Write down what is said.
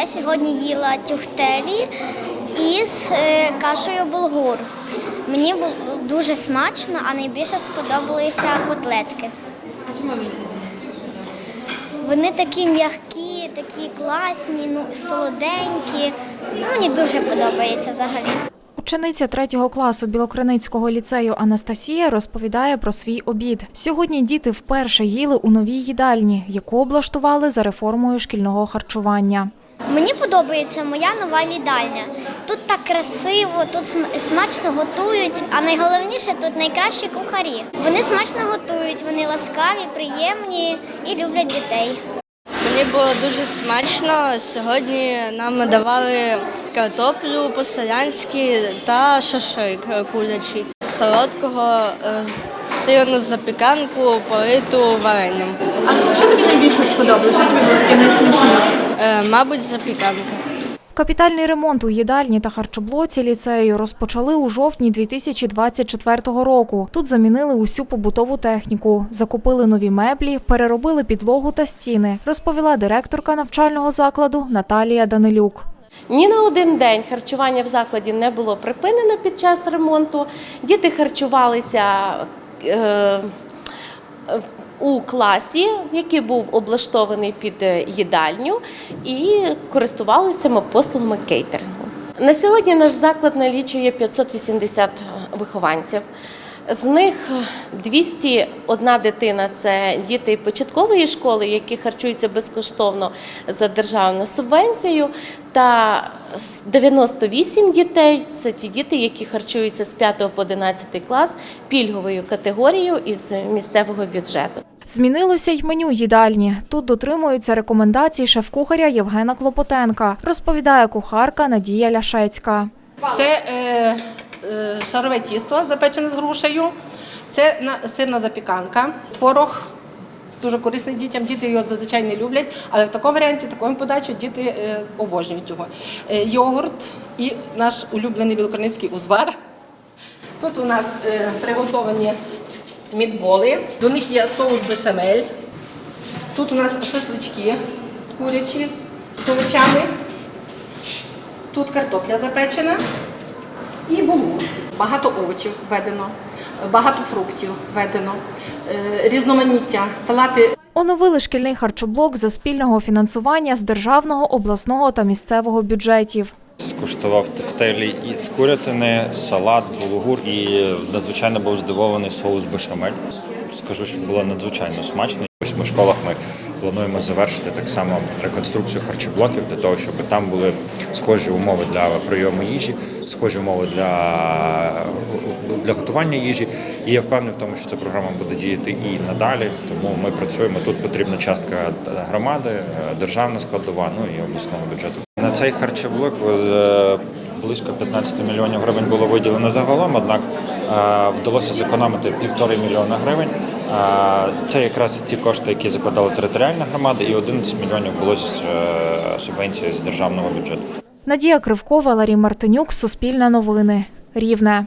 Я сьогодні їла тюхтелі із е, кашею булгур. Мені було дуже смачно, а найбільше сподобалися котлетки. Мені? Вони такі м'які, такі класні, ну солоденькі. Ну, мені дуже подобається взагалі. Учениця третього класу Білокриницького ліцею Анастасія розповідає про свій обід. Сьогодні діти вперше їли у новій їдальні, яку облаштували за реформою шкільного харчування. Мені подобається моя нова їдальня. Тут так красиво, тут смачно готують, а найголовніше тут найкращі кухарі. Вони смачно готують, вони ласкаві, приємні і люблять дітей. Мені було дуже смачно. Сьогодні нам давали картоплю по-селянськи та шашлик курячий. Солодкого е, сирну запіканку политу варенням. А що тобі найбільше сподобалося? Що тобі було таке найсмачніше? Е, Мабуть, запіканка. Капітальний ремонт у їдальні та харчоблоці ліцею розпочали у жовтні 2024 року. Тут замінили усю побутову техніку, закупили нові меблі, переробили підлогу та стіни, розповіла директорка навчального закладу Наталія Данилюк. Ні на один день харчування в закладі не було припинено під час ремонту. Діти харчувалися у класі, який був облаштований під е, їдальню, і користувалися ми послугами кейтерингу. На сьогодні наш заклад налічує 580 вихованців. З них 201 дитина це діти початкової школи, які харчуються безкоштовно за державну субвенцію. Та 98 дітей це ті діти, які харчуються з 5 по 11 клас пільговою категорією із місцевого бюджету. Змінилося й меню їдальні. Тут дотримуються рекомендацій шеф-кухаря Євгена Клопотенка, розповідає кухарка Надія Ляшецька. Це е, е, шарове тісто запечене з грушею, це сирна запіканка, творог. Дуже корисний дітям, діти його зазвичай не люблять, але в такому варіанті, такому подачі діти е, обожнюють його. Е, йогурт і наш улюблений білокорницький узвар. Тут у нас е, приготовані мідболи, до них є соус бешамель. Тут у нас шашлички курячі з овочами. Тут картопля запечена і булгур. Багато овочів введено, багато фруктів введено, е, різноманіття, салати Оновили шкільний харчоблок за спільного фінансування з державного, обласного та місцевого бюджетів. Скуштував тефтелі із курятини, салат, булгур і надзвичайно був здивований соус бешамель. Скажу, що було надзвичайно смачно. В восьми школах ми плануємо завершити так само реконструкцію харчоблоків для того, щоб там були схожі умови для прийому їжі, схожі умови для, для готування їжі. І я впевнений в тому, що ця програма буде діяти і надалі. Тому ми працюємо. Тут потрібна частка громади, державна складова, ну і обласного бюджету. На цей харчоблок е, близько 15 мільйонів гривень було виділено загалом, однак е, вдалося зекономити півтори мільйона гривень. Е, Це якраз ті кошти, які закладала територіальна громада, і 11 мільйонів було з субвенції з державного бюджету. Надія Кривкова, Ларі Мартинюк, Суспільне новини. Рівне.